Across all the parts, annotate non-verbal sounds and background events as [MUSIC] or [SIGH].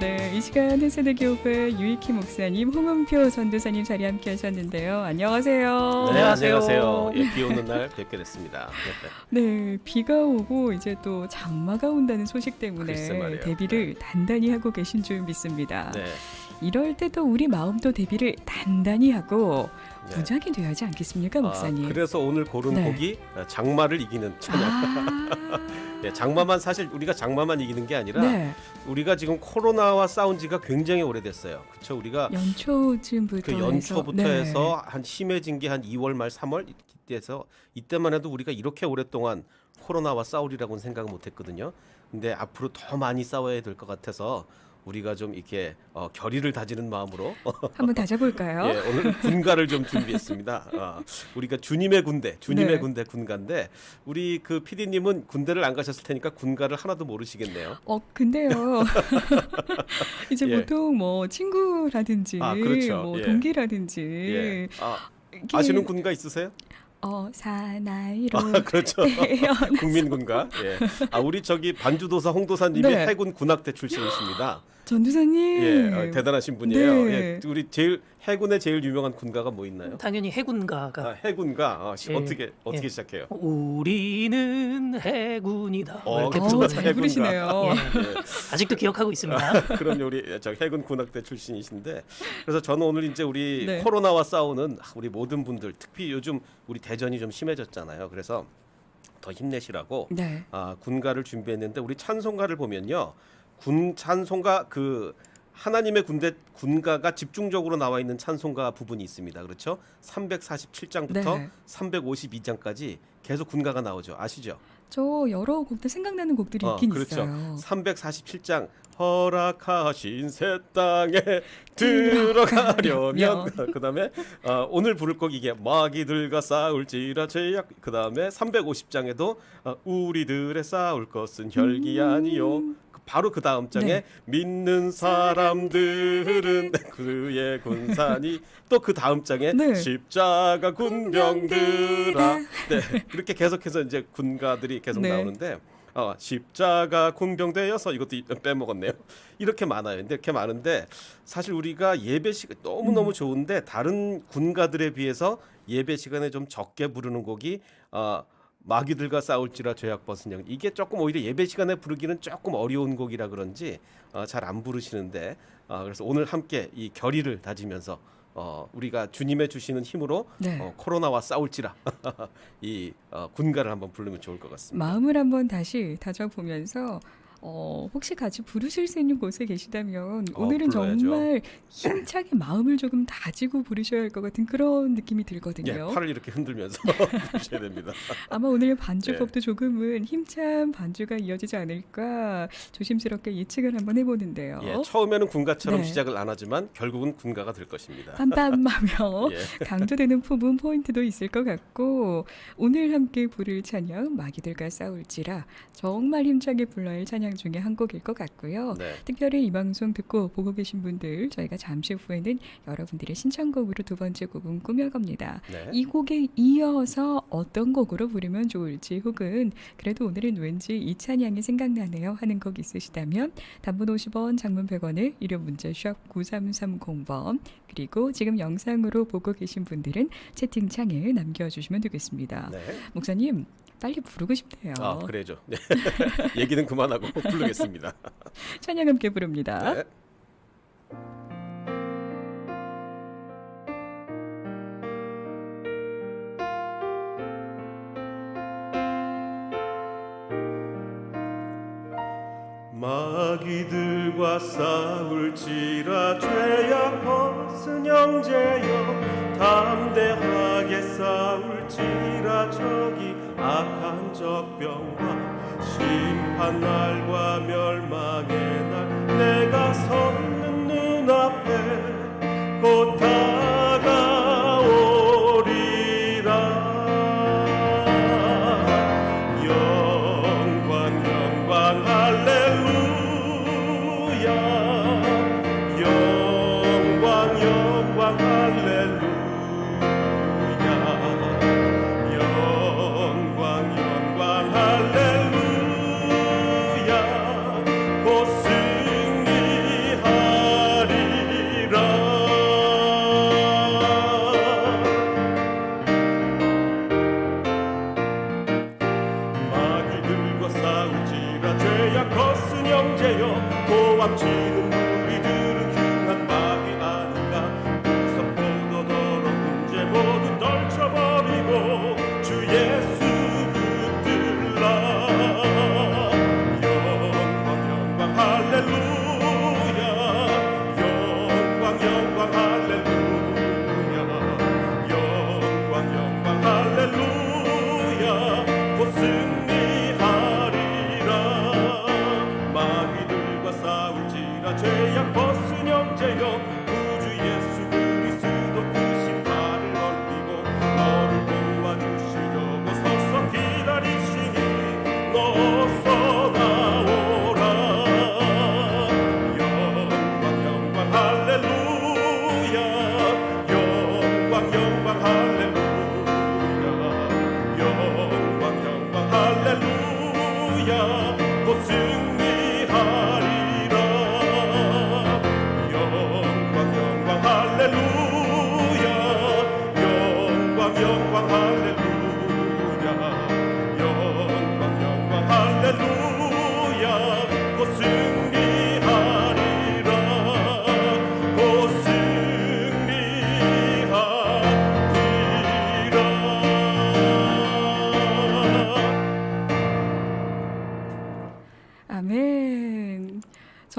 네, 이 시간 해세대 교회 유익희 목사님, 홍은표 전도사님 자리 함께 하셨는데요. 안녕하세요. 네, 안녕하세요. 예, 비 오는 날 뵙게 됐습니다. 네. [LAUGHS] 네, 비가 오고 이제 또 장마가 온다는 소식 때문에. 대비를 단단히 하고 계신 줄 믿습니다. 네. 이럴 때도 우리 마음도 대비를 단단히 하고 네. 무작위 돼야지 않겠습니까, 목사님? 아, 그래서 오늘 고른 네. 곡이 장마를 이기는 찬양. 아, 네, [LAUGHS] 장마만 사실 우리가 장마만 이기는 게 아니라 네, 우리가 지금 코로나와 싸운 지가 굉장히 오래됐어요. 그렇죠? 우리가 연초쯤부터 그 연초부터 해서, 네. 해서 한 심해진 게 한 2월 말 3월 이때에서 이때만 해도 우리가 이렇게 오랫동안 코로나와 싸우리라고는 생각을 못 했거든요. 근데 앞으로 더 많이 싸워야 될 것 같아서 우리가 좀 이렇게 어, 결의를 다지는 마음으로 [LAUGHS] 한번 다져볼까요? 예, 오늘 군가를 좀 준비했습니다. 아, 우리가 주님의 군대, 주님의 네. 군대 군가인데 우리 그 PD님은 군대를 안 가셨을 테니까 군가를 하나도 모르시겠네요. 어 근데요 [LAUGHS] [LAUGHS] 이제 예. 보통 뭐 친구라든지 아, 그렇죠. 뭐 예. 동기라든지 예. 아, 이게 아시는 군가 있으세요? 어 사나이로 아, 그렇죠. 국민군가. 예. 아, 우리 저기 반주도사 홍도사님이 네. 해군 군악대 출신이십니다. 전두사님 예, 어, 대단하신 분이에요. 네. 예, 우리 제일 해군의 제일 유명한 군가가 뭐 있나요? 당연히 해군가가 아, 해군가. 아, 시- 예. 어떻게 어떻게 예. 시작해요? 우리는 해군이다. 뭐 어, 이렇게 그렇죠. 어, 부르거든요. 잘 해군가. 부르시네요 예. 예. 아직도 기억하고 있습니다. [LAUGHS] 그럼요 우리 저 해군 군악대 출신이신데 그래서 저는 오늘 이제 우리 네. 코로나와 싸우는 우리 모든 분들 특히 요즘 우리 대전이 좀 심해졌잖아요 그래서 더 힘내시라고 네 아, 군가를 준비했는데 우리 찬송가를 보면요 군 찬송가 그 하나님의 군대 군가가 집중적으로 나와 있는 찬송가 부분이 있습니다. 그렇죠? 347장부터 네. 352장까지 계속 군가가 나오죠. 아시죠? 저 여러 곡들 생각나는 곡들이 어, 있긴 그렇죠. 있어요. 347장 허락하신 새 땅에 [LAUGHS] 들어가려면. [LAUGHS] 그다음에 어, 오늘 부를 곡 이게 마귀들과 싸울지라 제약 그다음에 350장에도 어, 우리들의 싸울 것은 혈기 아니요. 그 바로 그 다음 장에 네. 믿는 사람들은 [LAUGHS] 그의 군산이 또 그 다음 장에 네. 십자가 군병들아 네 그렇게 계속해서 이제 군가들이 계속 네. 나오는데 어, 십자가 군병되어서 이것도 이- 빼먹었네요. 이렇게 많아요. 근데 이렇게 많은데 사실 우리가 예배 시간 너무 너무 좋은데 다른 군가들에 비해서 예배 시간에 좀 적게 부르는 곡이 어, 마귀들과 싸울지라 죄악 벗은 영 이게 조금 오히려 예배 시간에 부르기는 조금 어려운 곡이라 그런지 어, 잘안 부르시는데 어, 그래서 오늘 함께 이 결의를 다지면서 어, 우리가 주님의 주시는 힘으로 네. 어, 코로나와 싸울지라 [LAUGHS] 이 어, 군가를 한번 부르면 좋을 것 같습니다. 마음을 한번 다시 다져보면서 어, 혹시 같이 부르실 수 있는 곳에 계시다면 어, 오늘은 불러야죠. 정말 힘차게 마음을 조금 다지고 부르셔야 할 것 같은 그런 느낌이 예, 들거든요. 팔을 이렇게 흔들면서 [LAUGHS] 부르셔야 됩니다. 아마 오늘 예. 반주법도 조금은 힘찬 반주가 이어지지 않을까 조심스럽게 예측을 한번 해보는데요. 예, 처음에는 군가처럼 네. 시작을 안 하지만 결국은 군가가 될 것입니다. 빰빰하며 [LAUGHS] 예. [LAUGHS] 강조되는 부분 포인트도 있을 것 같고 오늘 함께 부를 찬양 마귀들과 싸울지라 정말 힘차게 불러야 할 찬양 중에 한 곡일 것 같고요. 네. 특별히 이 방송 듣고 보고 계신 분들 저희가 잠시 후에는 여러분들의 신청곡으로 두 번째 곡은 꾸며갑니다. 네. 이 곡에 이어서 어떤 곡으로 부르면 좋을지 혹은 그래도 오늘은 왠지 이 찬양이 생각나네요 하는 곡 있으시다면 단문 50원 장문 100원을 유료 문자 샵 9330번 그리고 지금 영상으로 보고 계신 분들은 채팅창에 남겨주시면 되겠습니다. 네. 목사님 빨리 부르고 싶대요. 아, 그래죠. 네. [LAUGHS] 얘기는 그만하고 [LAUGHS] 부르겠습니다. [LAUGHS] 찬양 함께 부릅니다. 네. 마귀들과 싸울지라 죄악 벗은 형제여 담대하게 싸울지라 저기 악한 적병과 심판 날과 멸망의 날 내가 섰는 눈앞에 곧다 고함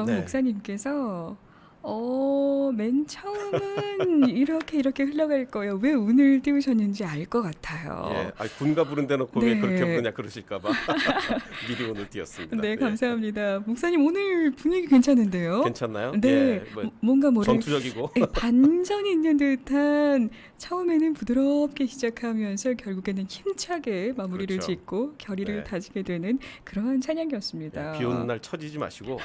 네. 목사님께서 어, 맨 처음은 이렇게 이렇게 흘러갈 거예요. 왜 운을 띄우셨는지 알 것 같아요. 예, 아니, 군가 부른 데놓고 왜 네. 그렇게 부르냐 그러실까봐 [LAUGHS] 미리 오늘 띄었습니다. 네, 예. 감사합니다. 목사님 오늘 분위기 괜찮은데요? 괜찮나요? 네, 예, 뭐 뭔가 뭐를 전투적이고 네, 반전이 있는 듯한 처음에는 부드럽게 시작하면서 결국에는 힘차게 마무리를 그렇죠. 짓고 결의를 네. 다지게 되는 그런 찬양이었습니다. 예, 비 오는 날 처지지 마시고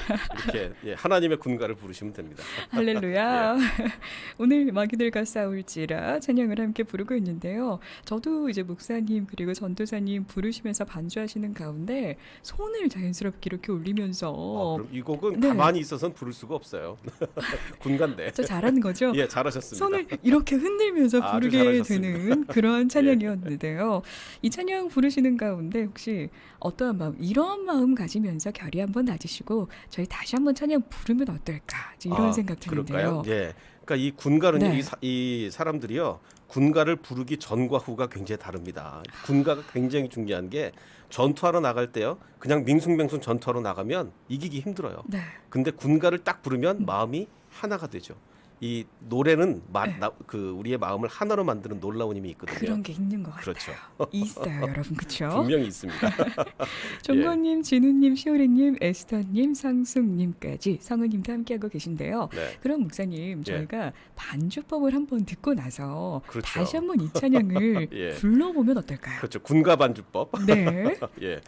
이렇게 예, 하나님의 군가를 부르시면 됩니다. [LAUGHS] 할렐루야. 예. [LAUGHS] 오늘 마귀들과 싸울지라 찬양을 함께 부르고 있는데요. 저도 이제 목사님 그리고 전도사님 부르시면서 반주하시는 가운데 손을 자연스럽게 이렇게 올리면서 어, 그럼 이 곡은 네. 가만히 있어서는 부를 수가 없어요. [LAUGHS] 군가인데. 저 잘하는 거죠? [LAUGHS] 예, 잘하셨습니다. 손을 이렇게 흔들면서 부르게. 예. 되는 그런 찬양이었는데요. 이 찬양 부르시는 가운데 혹시 어떠한 마음, 이런 마음 가지면서 결의 한번 다지시고 저희 다시 한번 찬양 부르면 어떨까 이런 아, 생각 드는데요. 그럴까요? 예. 그러니까 이 군가는요, 네. 이, 사, 이 사람들이요, 군가를 부르기 전과 후가 굉장히 다릅니다. 군가가 굉장히 중요한 게 전투하러 나갈 때요, 그냥 밍숭맹숭 전투하러 나가면 이기기 힘들어요. 네. 근데 군가를 딱 부르면 마음이 하나가 되죠. 이 노래는 마, 네. 나, 그 우리의 마음을 하나로 만드는 놀라운 힘이 있거든요. 그런 게 있는 것 같아요. 그렇죠. [LAUGHS] 있어요, 여러분 그렇죠? [LAUGHS] 분명히 있습니다. [LAUGHS] 종건님, 진우님, 시오리님, 에스터님, 상숙님까지 성우님도 함께하고 계신데요. 네. 그럼 목사님 저희가 반주법을 한번 듣고 나서 그렇죠. 다시 한번 이 찬양을 예. 불러보면 어떨까요? 그렇죠. 군가 반주법. 네. 예.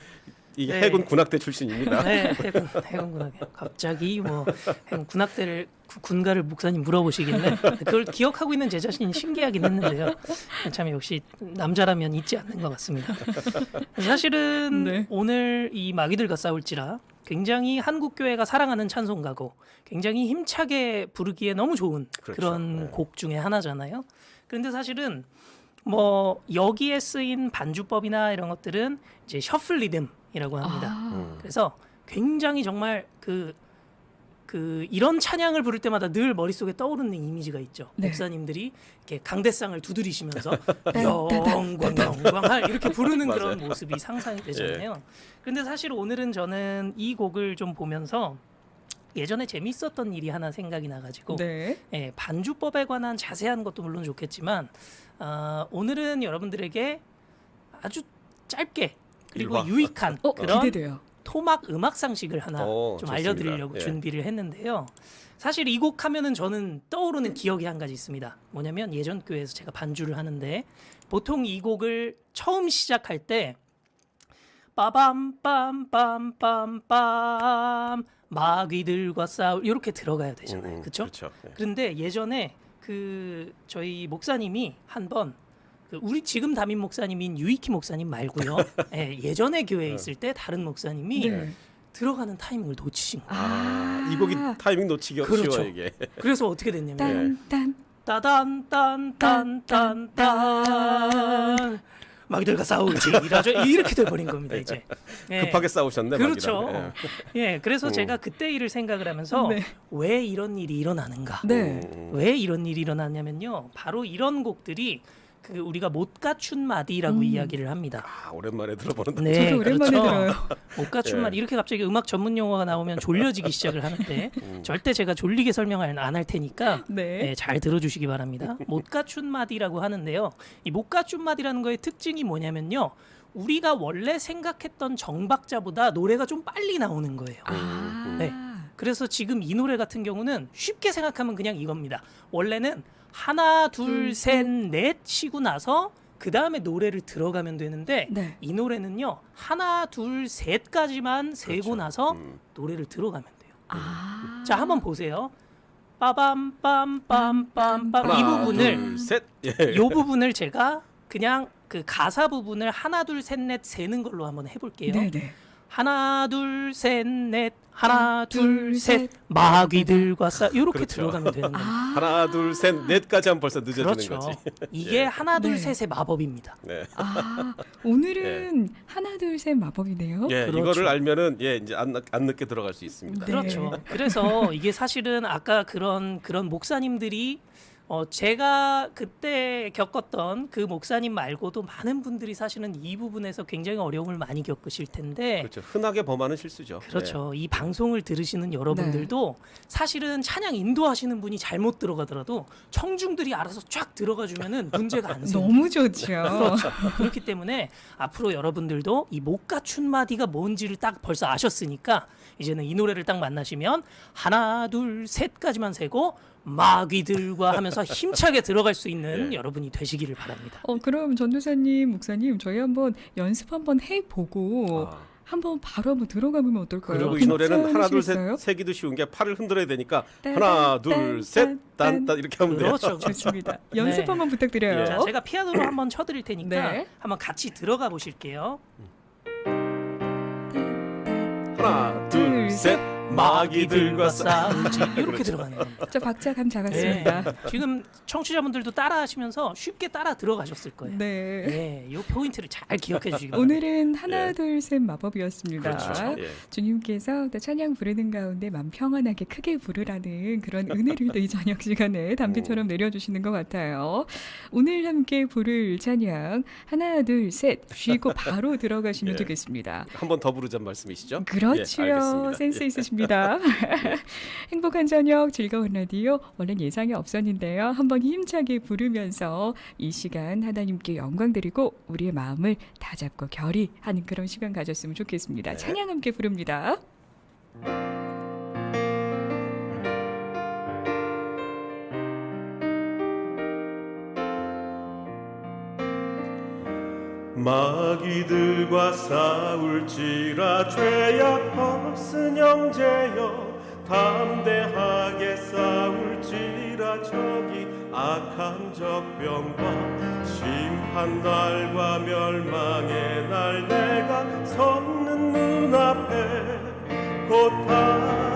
이게 네. 해군 군악대 출신입니다. 네, 해군 해군 군악대. 갑자기 뭐 해군 군악대를 구- 군가를 목사님 물어보시길래 그걸 기억하고 있는 제 자신이 신기하긴 했는데요. 참 역시 남자라면 잊지 않는 것 같습니다. 사실은 네. 오늘 이 마귀들과 싸울지라 굉장히 한국 교회가 사랑하는 찬송가고 굉장히 힘차게 부르기에 너무 좋은 그렇죠. 그런 네. 곡 중에 하나잖아요. 그런데 사실은 뭐 여기에 쓰인 반주법이나 이런 것들은 이제 셔플 리듬이라고 합니다. 아, 음. 그래서 굉장히 정말 그, 그 이런 찬양을 부를 때마다 늘 머릿속에 떠오르는 이미지가 있죠. 네. 목사님들이 이렇게 강대상을 두드리시면서 딴, 영광 영광할 이렇게 부르는. 그런 모습이 상상이 되잖아요. 그런데 사실 오늘은 저는 이 곡을 좀 보면서 예전에 재밌었던 일이 하나 생각이 나가지고 네. 예, 반주법에 관한 자세한 것도 물론 좋겠지만 아, 오늘은 여러분들에게 아주 짧게 그리고 일화. 유익한 어, 그런 기대돼요. 토막 음악 상식을 하나 오, 좀 좋습니다. 알려드리려고 예. 준비를 했는데요. 사실 이 곡 하면은 저는 떠오르는 기억이 한 가지 있습니다. 뭐냐면 예전 교회에서 제가 반주를 하는데 보통 이 곡을 처음 시작할 때 빠밤 빰빰빰빰 마귀들과 싸울 이렇게 들어가야 되잖아요. 음, 음, 그렇죠? 그렇죠. 예. 그런데 예전에 그 저희 목사님이 한번 그 우리 지금 담임 목사님인 유이키 목사님 말고요. [LAUGHS] 예, 예전에 교회에 있을 때 다른 목사님이 네. 들어가는 타이밍을 놓치신 거예요. 아, 이 곡이 타이밍 놓치기 그렇죠. 쉬워요 이게. 그래서 어떻게 됐냐면 딴딴 따단 딴 딴 딴 딴 마귀들과 싸울지라죠. [LAUGHS] 이렇게 돼버린 겁니다 이제. 예. 급하게 싸우셨네. 그렇죠. 마귀랑. [LAUGHS] 예, 그래서 음. 제가 그때 일을 생각을 하면서 네. 왜 이런 일이 일어나는가? 예. 네. 음, 왜 이런 일이 일어나냐면요. 바로 이런 곡들이 그 우리가 못 갖춘 마디라고 음. 이야기를 합니다. 아 오랜만에 들어보는. 네, 저도 오랜만에 그렇죠. 들어요. [LAUGHS] 못 갖춘 예. 마디 이렇게 갑자기 음악 전문 용어가 나오면 졸려지기 시작을 하는데 [LAUGHS] 음. 절대 제가 졸리게 설명을 안 할 테니까 네. 네, 잘 들어주시기 바랍니다. 못 갖춘 마디라고 하는데요. 이 못 갖춘 마디라는 거의 특징이 뭐냐면요. 우리가 원래 생각했던 정박자보다 노래가 좀 빨리 나오는 거예요. 아. 네. 그래서 지금 이 노래 같은 경우는 쉽게 생각하면 그냥 이겁니다. 원래는 하나, 둘, 둘, 셋, 넷 쉬고 나서 그 다음에 노래를 들어가면 되는데 네. 이 노래는요 하나, 둘, 셋까지만 세고 그렇죠. 나서 음. 노래를 들어가면 돼요. 아. 자 한번 보세요. 빠밤 빰빰 빰빰빰 이 하나, 부분을 둘, 셋. 예. 요 부분을 제가 그냥 그 가사 부분을 하나 둘 셋 넷 세는 걸로 한번 해볼게요. 네, 네. 하나 둘 셋 넷 하나 둘셋 셋. 마귀들과 싸 이렇게 그렇죠. 들어가면 되는 거예요. 아. 하나 둘 셋 넷까지 하면 벌써 늦어지는 그렇죠. 거지. 이게 [LAUGHS] 예. 하나 둘 네. 셋의 마법입니다. 네. 아, 오늘은 하나 둘 셋 마법이네요. 예, 그렇죠. 이거를 알면은 예 이제 안, 늦- 안 늦게 들어갈 수 있습니다. 네. 그렇죠. 그래서 이게 사실은 아까 그런 그런 목사님들이 어 제가 그때 겪었던 그 목사님 말고도 많은 분들이 사실은 이 부분에서 굉장히 어려움을 많이 겪으실 텐데 그렇죠. 흔하게 범하는 실수죠. 그렇죠. 이 방송을 들으시는 여러분들도 사실은 찬양 인도하시는 분이 잘못 들어가더라도 청중들이 알아서 쫙 들어가 주면은 문제가 안 생겨요. 너무 좋죠. 그렇죠. 그렇기 때문에 앞으로 여러분들도 이못 갖춘 마디가 뭔지를 딱 벌써 아셨으니까 이제는 이 노래를 딱 만나시면 하나 둘 셋까지만 세고 마귀들과 하면서 힘차게 들어갈 수 있는 예. 여러분이 되시기를 바랍니다. 어, 그럼 전도사님, 목사님, 저희 한번 연습 한번 해보고 아, 한번 바로 한번 들어가보면 어떨까요? 그리고 이 노래는 하나 괜찮으시겠어요? 둘셋 세기도 쉬운 게 팔을 흔들어야 되니까 딴, 하나 딴, 둘셋 딴, 딴딴 이렇게 하면 돼요. 그렇죠. 좋습니다. 연습 네. 한번 부탁드려요. 자, 제가 피아노로 한번 쳐드릴 테니까 네. 한번 같이 들어가 보실게요. 하나 둘, 둘셋 마귀들과 싸. 싸우지 이렇게 들어가는 겁니다. 자, [LAUGHS] 박자 감 잡았습니다. 네. 지금 청취자분들도 따라하시면서 쉽게 따라 들어가셨을 거예요. 네. 네, 이 포인트를 잘 기억해 주시기 바랍니다. 오늘은 하나 예. 둘셋 마법이었습니다. 그렇죠. 예. 주님께서 또 찬양 부르는 가운데 맘 평안하게 크게 부르라는 그런 은혜를 또 이 저녁 시간에 담비처럼 내려주시는 것 같아요. 오늘 함께 부를 찬양 하나 둘셋 쉬고 바로 들어가시면 예. 되겠습니다. 한 번 더 부르자는 말씀이시죠? 그렇죠. 예, 알겠습니다. 센스 예. 있으십니다. [LAUGHS] [LAUGHS] 행복한 저녁 즐거운 라디오 원래 예상이 없었는데요. 한번 힘차게 부르면서 이 시간 하나님께 영광 드리고 우리의 마음을 다 잡고 결의하는 그런 시간 가졌으면 좋겠습니다. 네. 찬양 함께 부릅니다. 마귀들과 싸울지라 죄악 없은 형제여 담대하게 싸울지라 저기 악한 적병과 심판 날과 멸망의 날 내가 섰는 눈앞에 곧다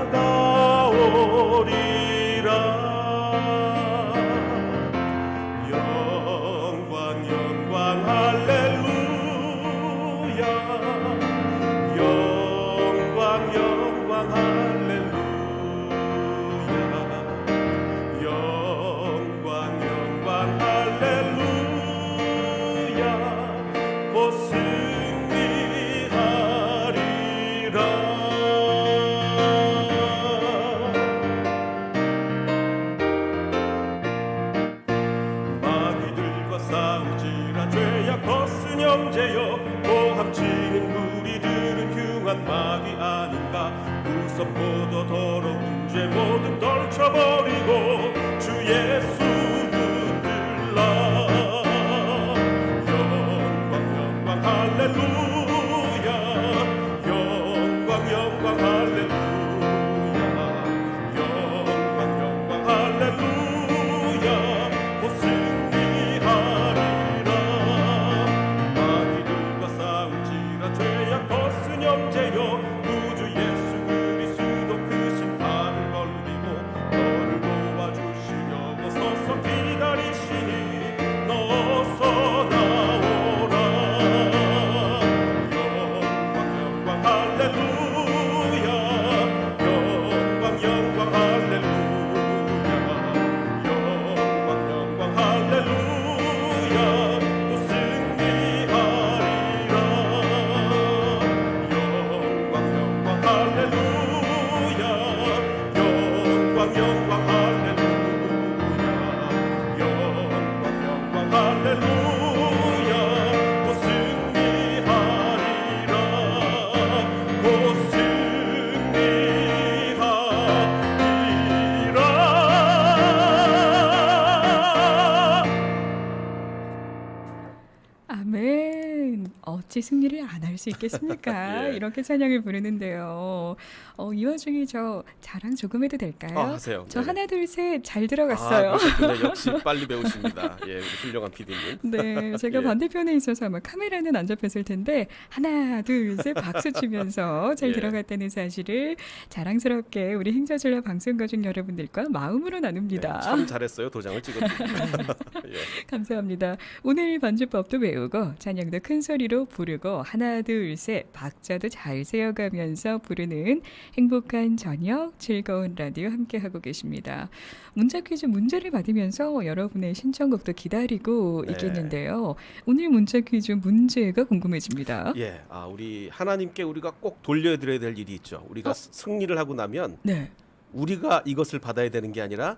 승리를 안 할 수 있겠습니까? [LAUGHS] 예. 이렇게 찬양을 부르는데요. 어, 이 와중에 저 자랑 조금 해도 될까요? 아, 하세요. 저 네네. 하나 둘 셋 잘 들어갔어요. 아. 역시 [LAUGHS] 빨리 배우십니다. 예, 우리 훌륭한 PD님. [LAUGHS] 네, 제가 [LAUGHS] 예. 반대편에 있어서 아마 카메라는 안 잡혔을 텐데 하나, 둘, 셋 박수 치면서 잘 예. 들어갔다는 사실을 자랑스럽게 우리 행자줄라 방송 가족 여러분들과 마음으로 네, 나눕니다. 참 잘했어요. 도장을 찍었습니다. 예. 감사합니다. 오늘 반주법도 외우고 찬양도 큰 소리로 부르고 하나, 둘, 셋 박자도 잘 세어가면서 부르는 행복한 저녁 즐거운 라디오 함께 하고 계십니다. 문자 퀴즈 문제를 받으면서 여러분의 신청곡도 기다리고 네. 있겠는데요. 오늘 문자 퀴즈 문제가 궁금해집니다. 예, 아 우리 하나님께 우리가 꼭 돌려드려야 될 일이 있죠. 우리가 어? 스- 승리를 하고 나면 네. 우리가 이것을 받아야 되는 게 아니라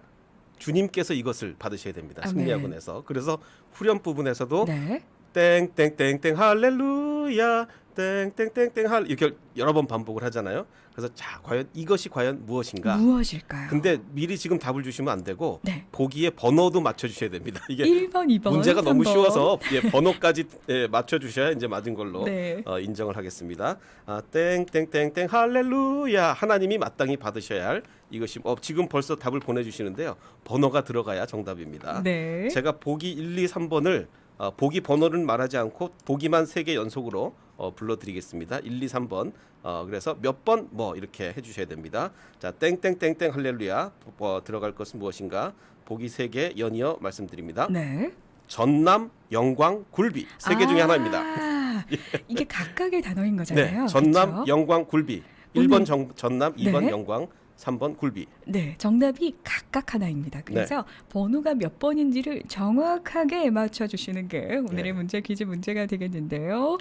주님께서 이것을 받으셔야 됩니다. 아멘. 승리하고 나서. 그래서 후렴 부분에서도 네. 땡땡땡땡 할렐루야 땡땡땡땡 할 이렇게 여러 번 반복을 하잖아요. 그래서 자 과연 이것이 과연 무엇인가? 무엇일까요? 근데 미리 지금 답을 주시면 안 되고 네. 보기에 번호도 맞춰 주셔야 됩니다. 이게 1번, 2번, 문제가 너무 3번. 쉬워서 예, 번호까지 예, 맞춰 주셔야 이제 맞은 걸로 네. 어, 인정을 하겠습니다. 아, 땡땡땡땡 할렐루야 하나님이 마땅히 받으셔야 할 이것이 어, 지금 벌써 답을 보내주시는데요. 번호가 들어가야 정답입니다. 네. 제가 보기 1, 2, 3번을 어, 보기 번호를 말하지 않고 보기만 세 개 연속으로 어, 불러드리겠습니다. 1, 2, 3번. 어, 그래서 몇 번 뭐 이렇게 해주셔야 됩니다. 자, 땡땡땡땡 할렐루야 어, 들어갈 것은 무엇인가? 보기 세 개 연이어 말씀드립니다. 네. 전남, 영광, 굴비 세 개 중에 아, 하나입니다. [LAUGHS] 이게 각각의 단어인 거잖아요. 네, 전남, 그쵸? 영광, 굴비. 오늘- 1번 정, 전남, 2번 네. 영광, 3번 굴비. 네, 정답이 각각 하나입니다. 그래서 네. 번호가 몇 번인지를 정확하게 맞춰 주시는 게 오늘의 네. 문제 퀴즈 문제가 되겠는데요.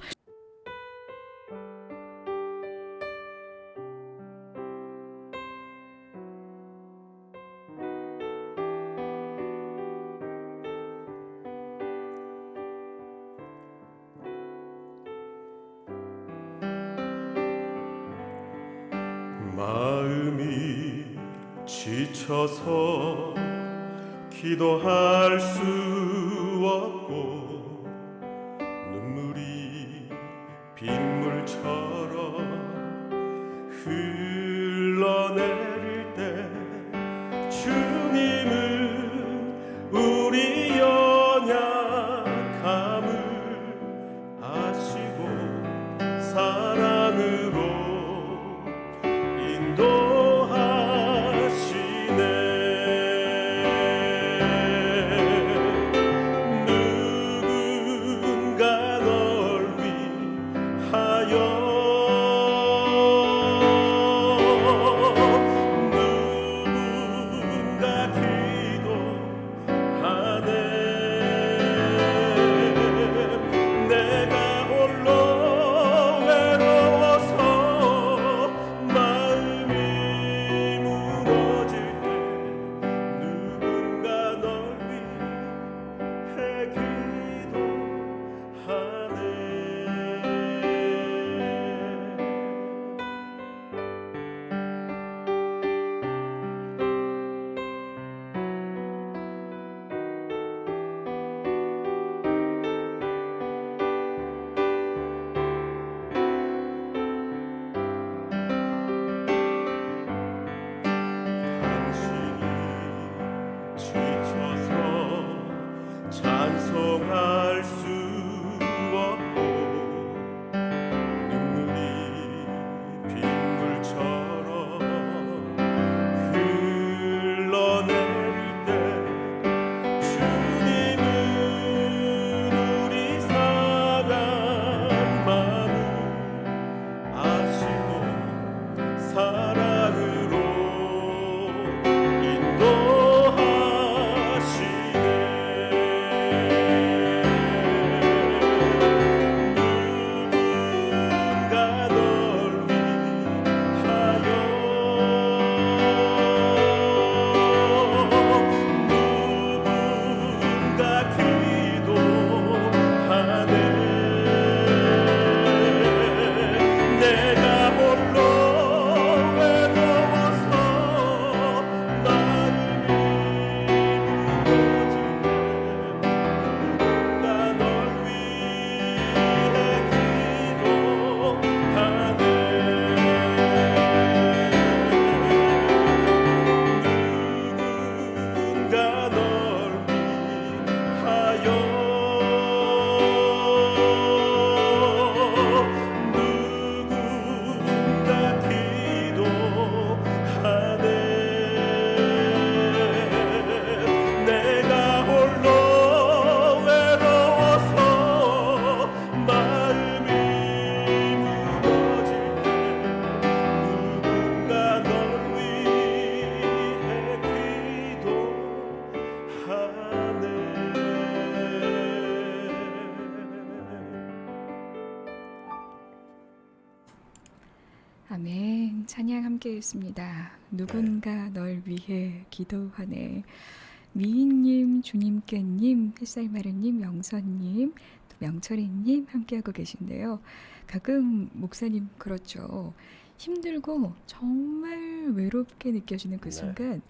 지쳐서. 기도할 수 찬송하 함께했습니다. 누군가 널 위해 기도하네. 미인님, 주님께님, 햇살마르님, 명선님, 또 명철이님 함께하고 계신데요. 가끔 목사님 그렇죠. 힘들고 정말 외롭게 느껴지는 그 네. 순간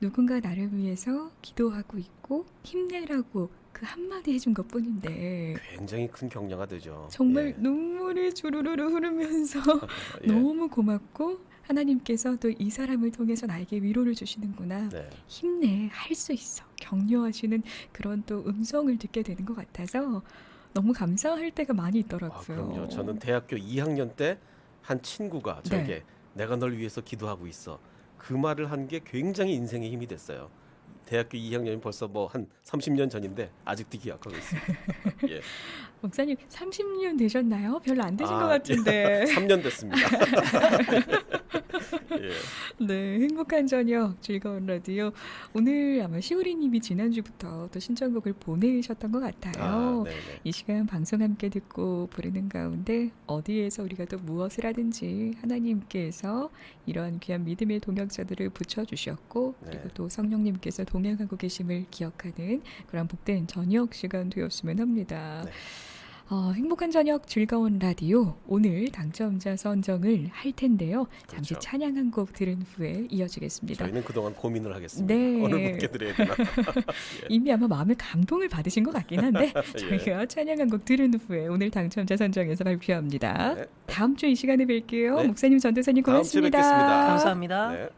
누군가 나를 위해서 기도하고 있고 힘내라고 그 한마디 해준 것 뿐인데 굉장히 큰 격려가 되죠. 정말 예. 눈물이 주르르르 흐르면서 [LAUGHS] 예. 너무 고맙고 하나님께서 또 이 사람을 통해서 나에게 위로를 주시는구나. 네. 힘내, 할 수 있어. 격려하시는 그런 또 음성을 듣게 되는 것 같아서 너무 감사할 때가 많이 아, 있더라고요. 그럼요. 저는 대학교 2학년 때 한 친구가 네. 저에게 내가 널 위해서 기도하고 있어. 그 말을 한 게 굉장히 인생에 힘이 됐어요. 대학교 2학년이 벌써 뭐 한 30년 전인데 아직도 기억하고 있습니다. [LAUGHS] 예. 목사님 30년 되셨나요? 별로 안 되신 아, 것 같은데. [LAUGHS] 3년 됐습니다. [LAUGHS] 예. 네, 행복한 저녁 즐거운 라디오. 오늘 아마 시우리님이 지난주부터 또 신청곡을 보내셨던 것 같아요. 아, 네, 네. 이 시간 방송 함께 듣고 부르는 가운데 어디에서 우리가 또 무엇을 하든지 하나님께서 이러한 귀한 믿음의 동역자들을 붙여주셨고 네. 그리고 또 성령님께서 동행하고 계심을 기억하는 그런 복된 저녁 시간 되었으면 합니다. 네. 어, 행복한 저녁 즐거운 라디오 오늘 당첨자 선정을 할 텐데요. 잠시 그렇죠. 찬양 한 곡 들은 후에 이어지겠습니다. 저희는 그동안 고민을 하겠습니다. 네. 어느 분께 드려야 되나? [LAUGHS] 이미 아마 마음의 감동을 받으신 것 같긴 한데 [LAUGHS] 예. 저희가 찬양 한 곡 들은 후에 오늘 당첨자 선정해서 발표합니다. 네. 다음 주 이 시간에 뵐게요. 네. 목사님 전도사님 다음 주에 고맙습니다. 뵙겠습니다. 감사합니다. 네.